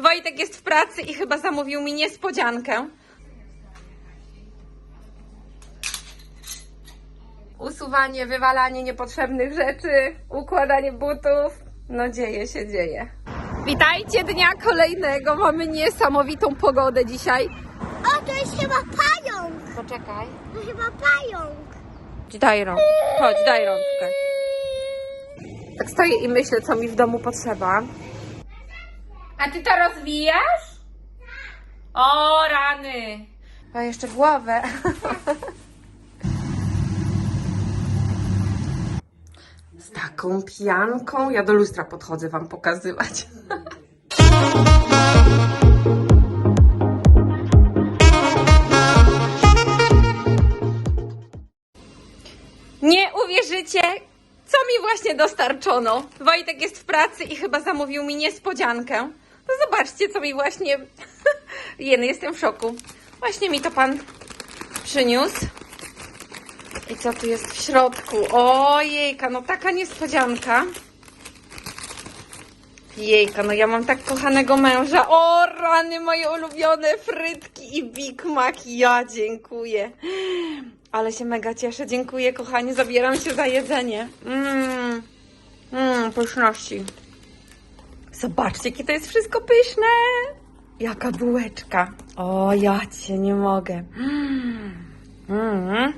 Wojtek jest w pracy i chyba zamówił mi niespodziankę. Usuwanie, wywalanie niepotrzebnych rzeczy, układanie butów. No dzieje się, dzieje. Witajcie dnia kolejnego. Mamy niesamowitą pogodę dzisiaj. O, to jest chyba pająk. Poczekaj. To chyba pająk. Daj rączkę. Chodź, daj rączkę. Tak stoję i myślę, co mi w domu potrzeba. A ty to rozwijasz? O, rany. A jeszcze głowę. Z taką pijanką. Ja do lustra podchodzę wam pokazywać. Nie uwierzycie, co mi właśnie dostarczono. Wojtek jest w pracy i chyba zamówił mi niespodziankę. No zobaczcie, co mi właśnie... Jeny, jestem w szoku. Właśnie mi to pan przyniósł. I co tu jest w środku? Ojejka, no taka niespodzianka. Jejka, no ja mam tak kochanego męża. O, rany moje ulubione frytki i Big Mac. Ja dziękuję. Ale się mega cieszę. Dziękuję, kochani. Zabieram się za jedzenie. Mmm, mmm, pyszności. Zobaczcie, jakie to jest wszystko pyszne. Jaka bułeczka. O, ja cię nie mogę. Mm.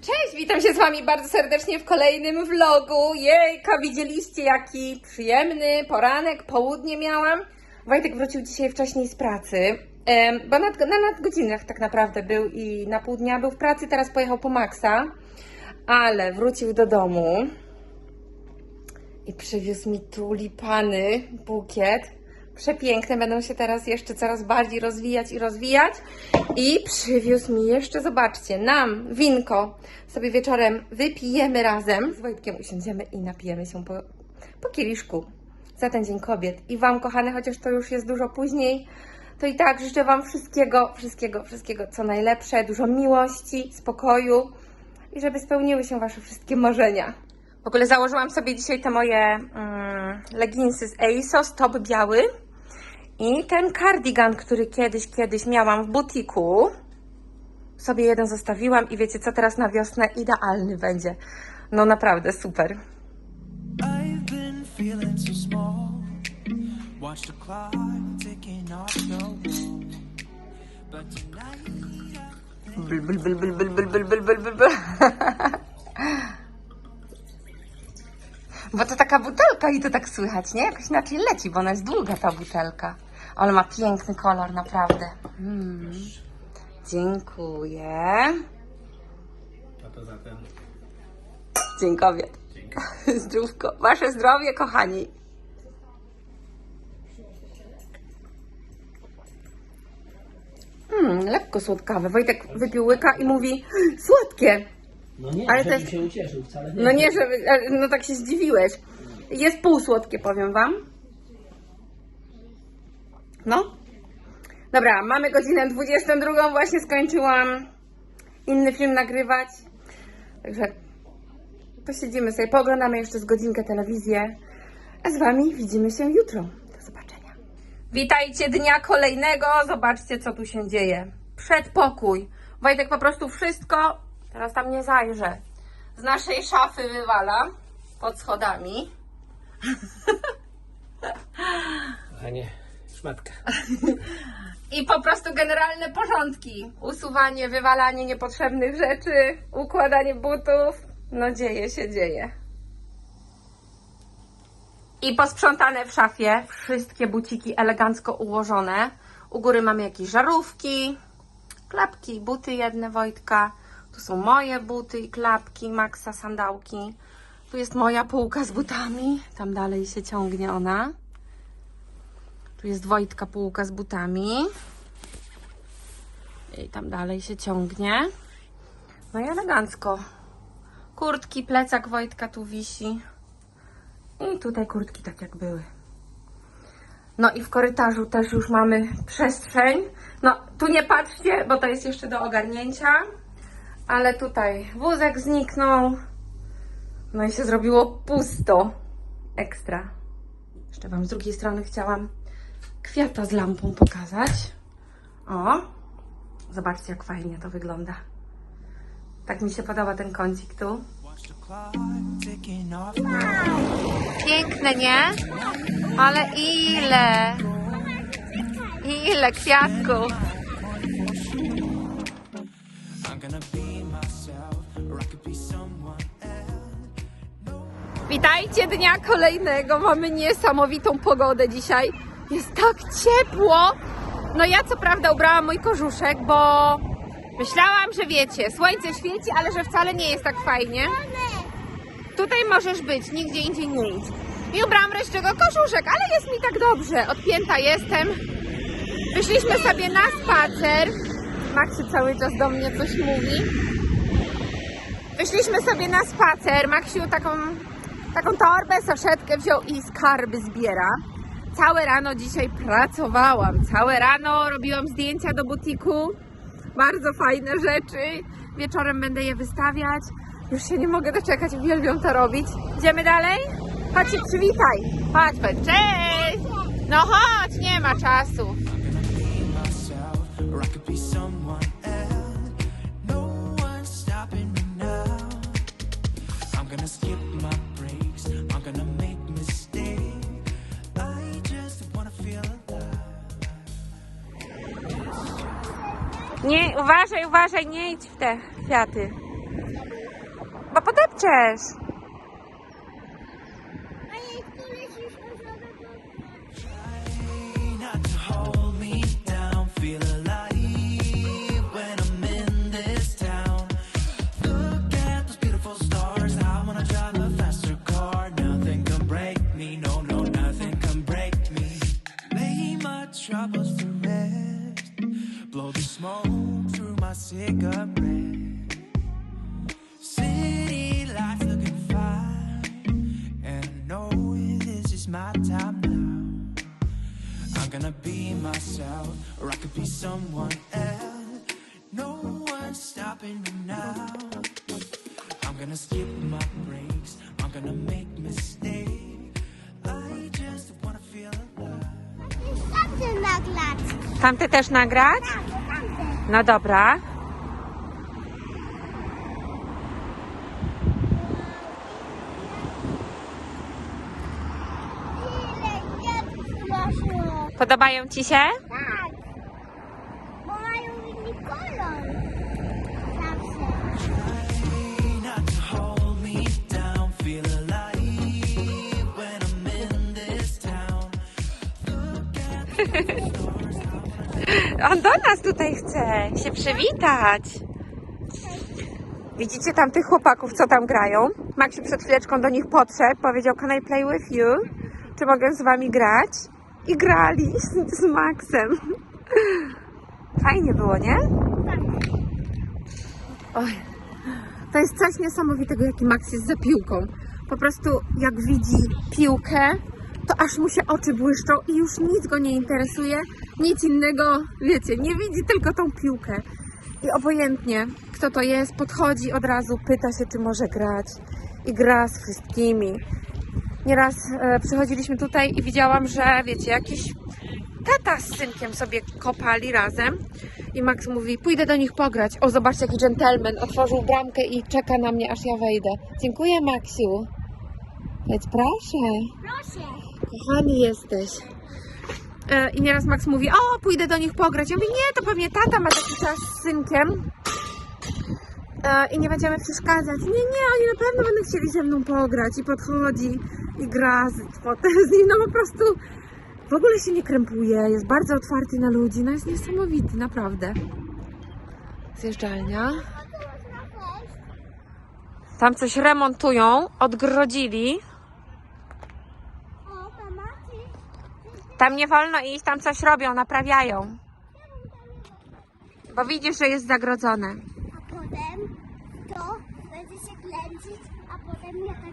Cześć, witam się z Wami bardzo serdecznie w kolejnym vlogu. Jejka, widzieliście jaki przyjemny poranek, południe miałam. Wojtek wrócił dzisiaj wcześniej z pracy, bo na nadgodzinach tak naprawdę był i na pół dnia był w pracy, teraz pojechał po Maxa, ale wrócił do domu i przywiózł mi tulipany, bukiet. Przepiękne, będą się teraz jeszcze coraz bardziej rozwijać i rozwijać. I przywiózł mi jeszcze, zobaczcie, nam winko. Sobie wieczorem wypijemy razem. Z Wojtkiem usiądziemy i napijemy się po, po kieliszku za ten Dzień Kobiet. I Wam, kochane, chociaż to już jest dużo później, to i tak życzę Wam wszystkiego, wszystkiego, wszystkiego, co najlepsze, dużo miłości, spokoju i żeby spełniły się Wasze wszystkie marzenia. W ogóle założyłam sobie dzisiaj te moje mm, leginsy z ASOS, top biały i ten cardigan, który kiedyś, kiedyś miałam w butiku. Sobie jeden zostawiłam i wiecie co, teraz na wiosnę idealny będzie. No naprawdę super. Bl, bl, bl, bl, bl, bl, bl, bl, bl, bl. Bo to taka butelka i to tak słychać, nie? Jakoś inaczej leci, bo ona jest długa ta butelka. Ale ma piękny kolor, naprawdę. Mm. Dziękuję. A to zatem Dzień kobiet. Zdrówko. Wasze zdrowie, kochani. Hmm, lekko słodkawe. Wojtek wypił łyka i mówi, słodkie. No nie, Ale to jest- się ucieszył wcale nie. No nie, że no tak się zdziwiłeś. Jest półsłodkie, powiem wam. No. Dobra, mamy godzinę 22, właśnie skończyłam inny film nagrywać. Także posiedzimy sobie, pooglądamy jeszcze z godzinkę telewizję. A z wami widzimy się jutro. Do zobaczenia. Witajcie dnia kolejnego. Zobaczcie, co tu się dzieje. Przedpokój. Wojtek po prostu wszystko, teraz tam nie zajrzę, z naszej szafy wywala pod schodami. Kochanie, szmatka. I po prostu generalne porządki. Usuwanie, wywalanie niepotrzebnych rzeczy, układanie butów. No dzieje się, dzieje. I posprzątane w szafie. Wszystkie buciki elegancko ułożone. U góry mamy jakieś żarówki, klapki, buty jedne Wojtka. Tu są moje buty i klapki, Maxa sandałki. Tu jest moja półka z butami. Tam dalej się ciągnie ona. Tu jest Wojtka półka z butami. I tam dalej się ciągnie. No i elegancko. Kurtki, plecak Wojtka tu wisi. I tutaj kurtki tak jak były. No i w korytarzu też już mamy przestrzeń. No tu nie patrzcie, bo to jest jeszcze do ogarnięcia. Ale tutaj wózek zniknął. No i się zrobiło pusto. Ekstra. Jeszcze Wam z drugiej strony chciałam kwiata z lampą pokazać. O, zobaczcie jak fajnie to wygląda. Tak mi się podoba ten kącik tu. Piękne, nie? Ale ile? Ile kwiatków? Witajcie dnia kolejnego. Mamy niesamowitą pogodę dzisiaj. Jest tak ciepło. No ja co prawda ubrałam mój kożuszek, bo myślałam, że wiecie, słońce świeci, ale że wcale nie jest tak fajnie. Tutaj możesz być, nigdzie indziej nie idź. I ubrałam wreszcie go kożuszek, ale jest mi tak dobrze. Odpięta jestem. Wyszliśmy sobie na spacer. Maxi cały czas do mnie coś mówi. Wyszliśmy sobie na spacer. Maksiu taką, taką torbę, saszetkę wziął i skarby zbiera. Całe rano dzisiaj pracowałam. Całe rano robiłam zdjęcia do butiku. Bardzo fajne rzeczy. Wieczorem będę je wystawiać. Już się nie mogę doczekać, uwielbiam to robić. Idziemy dalej? Chodź się przywitaj. Chodź, chodź. Cześć! No chodź, nie ma czasu. be myself, Nie, uważaj, uważaj, nie idź w te kwiaty. Bo podepczesz. Cigarette. City lights looking fine. And I know this is my time now. I'm gonna be myself, or I could be someone else. No one's stopping me now. I'm gonna skip my breaks. I'm gonna make mistakes. I just wanna feel alive. Chcę. Tamte też nagrać? No dobra. Podobają Ci się? Tak. Bo mają inny kolor. Zawsze. On do nas tutaj chce się przywitać. Widzicie tam tych chłopaków, co tam grają? Maksiu przed chwileczką do nich podszedł, powiedział Can I play with you? Czy mogę z wami grać? I grali z, z Maxem. Fajnie było, nie? Oj, to jest coś niesamowitego, jaki Max jest za piłką. Po prostu jak widzi piłkę, to aż mu się oczy błyszczą i już nic go nie interesuje, nic innego, wiecie, nie widzi tylko tą piłkę. I obojętnie, kto to jest, podchodzi od razu, pyta się, czy może grać i gra z wszystkimi. Nieraz e, przychodziliśmy tutaj i widziałam, że wiecie, jakiś tata z synkiem sobie kopali razem i Max mówi, pójdę do nich pograć. O, zobaczcie, jaki dżentelmen, otworzył bramkę i czeka na mnie, aż ja wejdę. Dziękuję, Maksiu. Powiedz, proszę. Proszę. Kochany jesteś. E, I nieraz Max mówi, o, pójdę do nich pograć. Ja mówię, nie, to pewnie tata ma taki czas z synkiem e, i nie będziemy przeszkadzać. Nie, nie, oni na pewno będą chcieli ze mną pograć i podchodzi i gra z, potem z nim, no po prostu w ogóle się nie krępuje, jest bardzo otwarty na ludzi, no jest niesamowity, naprawdę. Zjeżdżalnia. Tam coś remontują, odgrodzili. Tam nie wolno iść, tam coś robią, naprawiają. Bo widzisz, że jest zagrodzone. A potem to będzie się kręcić, a potem ja tak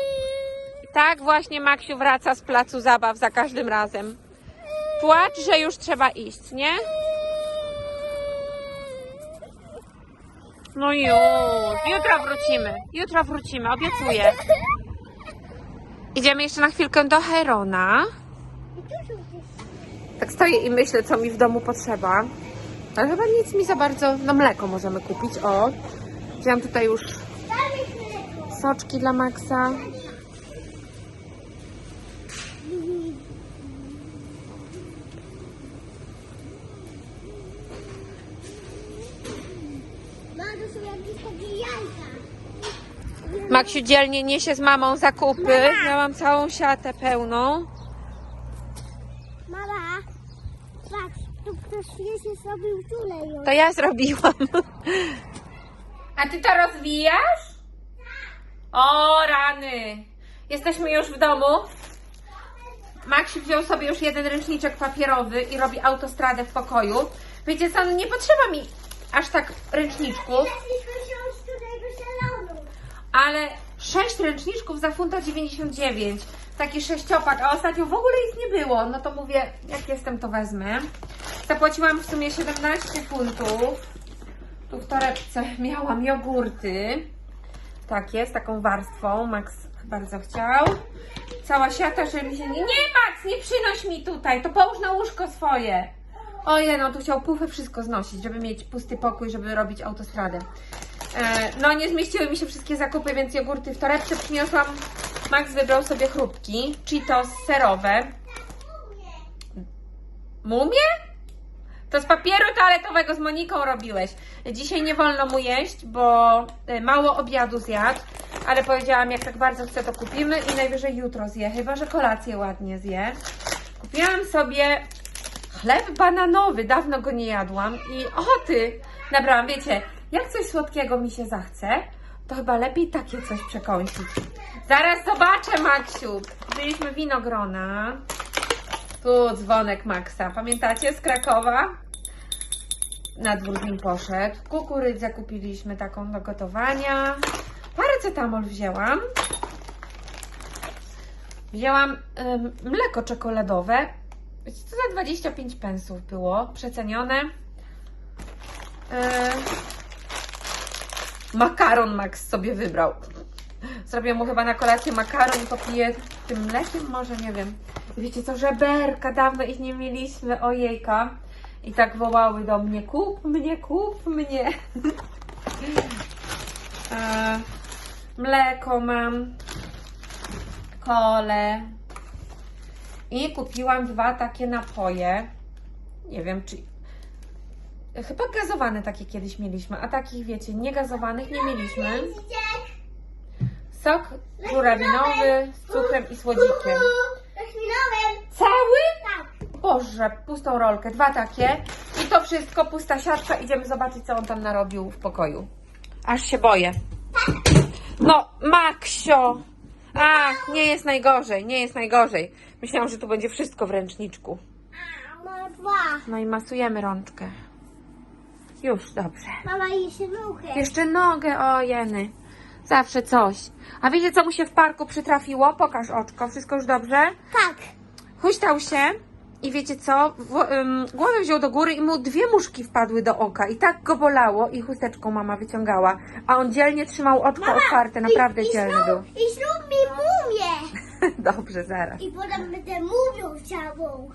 Tak właśnie Maksiu wraca z placu zabaw za każdym razem. Płacz, że już trzeba iść, nie? No już. Jutro wrócimy. Jutro wrócimy, obiecuję. Idziemy jeszcze na chwilkę do Herona. Tak stoję i myślę, co mi w domu potrzeba. Ale chyba nic mi za bardzo. No mleko możemy kupić. O. Wziąłam tutaj już soczki dla Maxa. Mama, to są jakieś takie jajka. Maksiu dzielnie niesie z mamą zakupy. Ja mam całą siatę pełną. Mama, patrz, tu ktoś się zrobił już. To ja zrobiłam. A ty to rozwijasz? O, rany. Jesteśmy już w domu. Maksiu wziął sobie już jeden ręczniczek papierowy i robi autostradę w pokoju. Wiecie co, no nie potrzeba mi aż tak ręczniczków, Chcieliśmy wziąć tutaj do salonu. Ale sześć ręczniczków za funta 99. Taki sześciopak, a ostatnio w ogóle ich nie było. No to mówię, jak jestem, to wezmę. Zapłaciłam w sumie 17 funtów. Tu w torebce miałam jogurty. Takie, z taką warstwą. Max bardzo chciał. Cała siata, żeby mi się nie... Nie, Max, nie przynoś mi tutaj, to połóż na łóżko swoje. Ojej, no tu chciał pufę wszystko znosić, żeby mieć pusty pokój, żeby robić autostradę. E, no nie zmieściły mi się wszystkie zakupy, więc jogurty w torebce przyniosłam. Max wybrał sobie chrupki, Cheetos serowe. Mumie? To z papieru toaletowego z Moniką robiłeś. Dzisiaj nie wolno mu jeść, bo e, mało obiadu zjadł, ale powiedziałam, jak tak bardzo chce, to kupimy i najwyżej jutro zje, chyba że kolację ładnie zje. Kupiłam sobie chleb bananowy, dawno go nie jadłam i o ty, nabrałam, wiecie, jak coś słodkiego mi się zachce, to chyba lepiej takie coś przekąsić. Zaraz zobaczę, Maksiu. Byliśmy winogrona. Tu dzwonek Maxa. Pamiętacie z Krakowa? Na dwór nim poszedł. Kukurydzę kupiliśmy taką do gotowania. Paracetamol wzięłam. Wzięłam mleko czekoladowe. Wiecie, co za 25 pensów było. Przecenione. Yy, makaron Max sobie wybrał. Zrobię mu chyba na kolację makaron i popiję tym mlekiem, może nie wiem. Wiecie co, żeberka, dawno ich nie mieliśmy, ojejka. I tak wołały do mnie, kup mnie, kup mnie. mleko mam, kole. I kupiłam dwa takie napoje. Nie wiem, czy... Chyba gazowane takie kiedyś mieliśmy, a takich, wiecie, niegazowanych nie mieliśmy. Sok żurawinowy z cukrem i słodzikiem. Cały? Tak. Boże, pustą rolkę, dwa takie. I to wszystko, pusta siatka. Idziemy zobaczyć, co on tam narobił w pokoju. Aż się boję. No, Maksio! Ach, nie jest najgorzej, nie jest najgorzej. Myślałam, że tu będzie wszystko w ręczniczku. No i masujemy rączkę. Już, dobrze. Mama jeszcze ruchy. Jeszcze nogę, o jeny. Zawsze coś. A wiecie, co mu się w parku przytrafiło? Pokaż oczko, wszystko już dobrze? Tak. Huśtał się i wiecie co? W, ym, głowę wziął do góry i mu dwie muszki wpadły do oka i tak go bolało i chusteczką mama wyciągała. A on dzielnie trzymał oczko otwarte, naprawdę i, i dzielny zrób, był. I zrób mi mumię. Dobrze, zaraz. I potem będę mumią całą.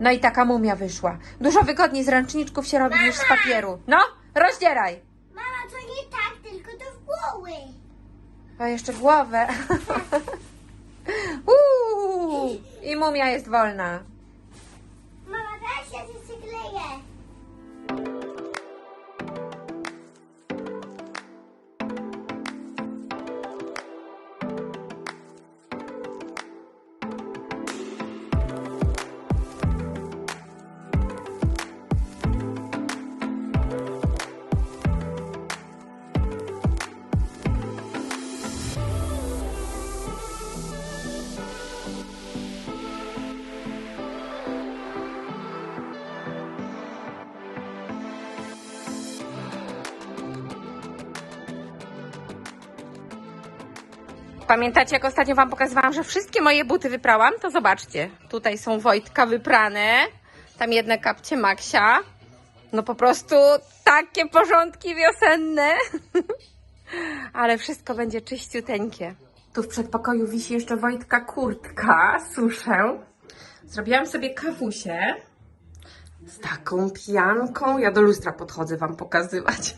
No i taka mumia wyszła. Dużo wygodniej z ręczniczków się robi niż z papieru. No, rozdzieraj. Mama, to nie tak, tylko to w głowy. A jeszcze głowę. Uuu, I mumia jest wolna. Pamiętacie, jak ostatnio Wam pokazywałam, że wszystkie moje buty wyprałam? To zobaczcie. Tutaj są Wojtka wyprane. Tam jedne kapcie Maksia. No po prostu takie porządki wiosenne. Ale wszystko będzie czyściuteńkie. Tu w przedpokoju wisi jeszcze Wojtka kurtka. Suszę. Zrobiłam sobie kawusie. Z taką pianką. Ja do lustra podchodzę Wam pokazywać.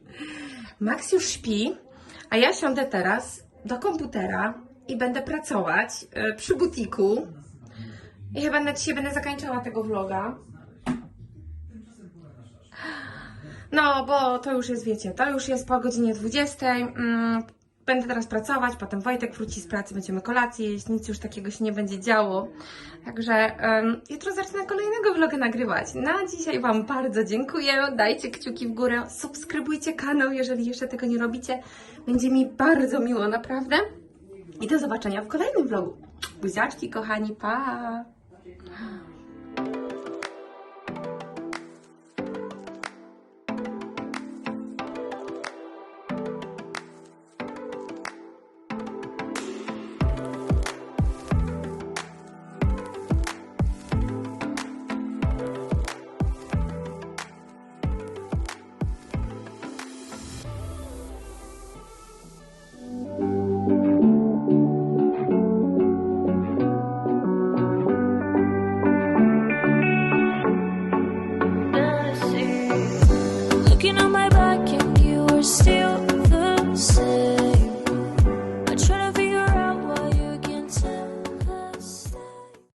Max już śpi, a ja siądę teraz do komputera i będę pracować e, przy butiku. I chyba na dzisiaj będę zakończyła tego vloga. No, bo to już jest, wiecie, to już jest po godzinie 20. Mm, będę teraz pracować, potem Wojtek wróci z pracy, będziemy kolację jeść, nic już takiego się nie będzie działo. Także em, jutro zacznę kolejnego vloga nagrywać. Na dzisiaj Wam bardzo dziękuję. Dajcie kciuki w górę, subskrybujcie kanał, jeżeli jeszcze tego nie robicie. Będzie mi bardzo miło, naprawdę. I do zobaczenia w kolejnym vlogu. Buziaczki, kochani, pa!